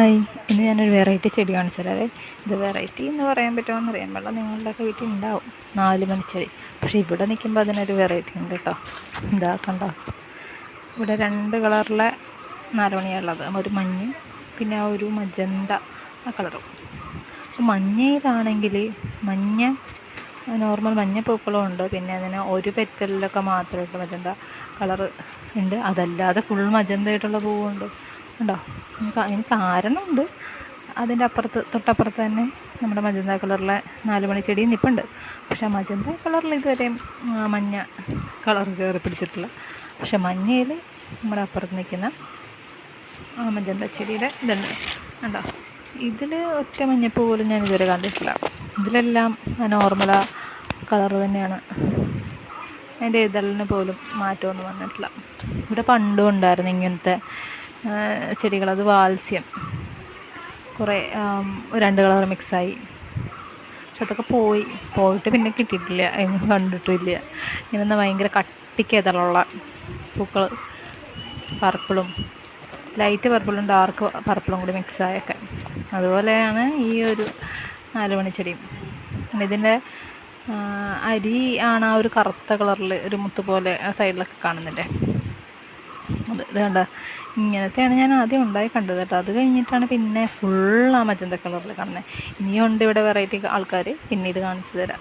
Hi. ഇന്ന് ഞാനൊരു variety ചെടി കാണിച്ചു തരാവേ. ഇത് വെറൈറ്റി എന്ന് പറയാൻ പറ്റുമോ എന്ന് അറിയാൻ പാടില്ല. നിങ്ങളുടെയൊക്കെ വീട്ടിൽ ഉണ്ടാവും. നാല് മണിച്ചെടി. പക്ഷേ ഇവിടെ നിൽക്കുമ്പോൾ അതിനൊരു വെറൈറ്റി ഉണ്ട് കേട്ടോ. ഇതാ കണ്ടോ? ഇവിടെ രണ്ട് കളറിലെ നാലുമണിയുള്ളത് ഒരു മഞ്ഞ പിന്നെ ആ ഒരു മജന്ത ആ കളറും മഞ്ഞയിലാണെങ്കിൽ മഞ്ഞ നോർമൽ മഞ്ഞ പൂക്കളും ഉണ്ട്. പിന്നെ അതിന് ഒരു പെറ്റലിലൊക്കെ മാത്രമായിട്ട് മജന്ത കളർ ഉണ്ട്. അതല്ലാതെ ഫുൾ മജന്തയായിട്ടുള്ള പൂവുണ്ട്. ഉണ്ടോ? അതിന് കാരണമുണ്ട് അതിന്റെ അപ്പുറത്ത് തൊട്ടപ്പുറത്ത് തന്നെ നമ്മുടെ മജന്ത കളറിലെ നാല് മണി ചെടി നിൽപ്പുണ്ട് പക്ഷെ മജന്ത കളറിൽ ഇതുവരെയും മഞ്ഞ കളർ കയറി പിടിച്ചിട്ടില്ല. പക്ഷെ മഞ്ഞയിൽ നമ്മുടെ അപ്പുറത്ത് നിൽക്കുന്ന ആ മജന്ത ചെടിയുടെ ഇതുണ്ട്. കണ്ടോ? ഇതിൽ ഒറ്റ മഞ്ഞപ്പൂ പോലും ഞാൻ ഇതുവരെ കണ്ടിട്ടില്ല. ഇതിലെല്ലാം നോർമൽ കളർ തന്നെയാണ്. അതിന്റെ ഇതളിന് പോലും മാറ്റമൊന്നും വന്നിട്ടില്ല. ഇവിടെ പണ്ടും ഉണ്ടായിരുന്നു ഇങ്ങനത്തെ ചെടികൾ അത് വാത്സ്യം. കുറേ രണ്ട് കളർ മിക്സായി. പക്ഷെ അതൊക്കെ പോയി. പോയിട്ട് പിന്നെ കിട്ടിയിട്ടില്ല. കണ്ടിട്ടില്ല. ഇങ്ങനെ ഭയങ്കര കട്ടിക്ക് ഇതളുള്ള പൂക്കൾ പർപ്പിളും ലൈറ്റ് പർപ്പിളും ഡാർക്ക് പർപ്പിളും കൂടി മിക്സായൊക്കെ. അതുപോലെയാണ് ഈ ഒരു നാലുമണിച്ചെടിയും പിന്നെ ഇതിന്റെ അരി ആണ് ആ ഒരു കറുത്ത കളറിൽ ഒരു മുത്ത് പോലെ ആ സൈഡിലൊക്കെ കാണുന്നില്ലേ അത് ഇത് കണ്ട? ഇങ്ങനത്തെയാണ് ഞാൻ ആദ്യം ഉണ്ടായി കണ്ടത് കേട്ടോ. അത് കഴിഞ്ഞിട്ടാണ് പിന്നെ ഫുൾ ആ മജന്ത കളറിൽ കാണുന്നത് ഇനിയുണ്ട് ഇവിടെ വെറൈറ്റി ആൾക്കാർ പിന്നെ ഇത് കാണിച്ചു തരാം.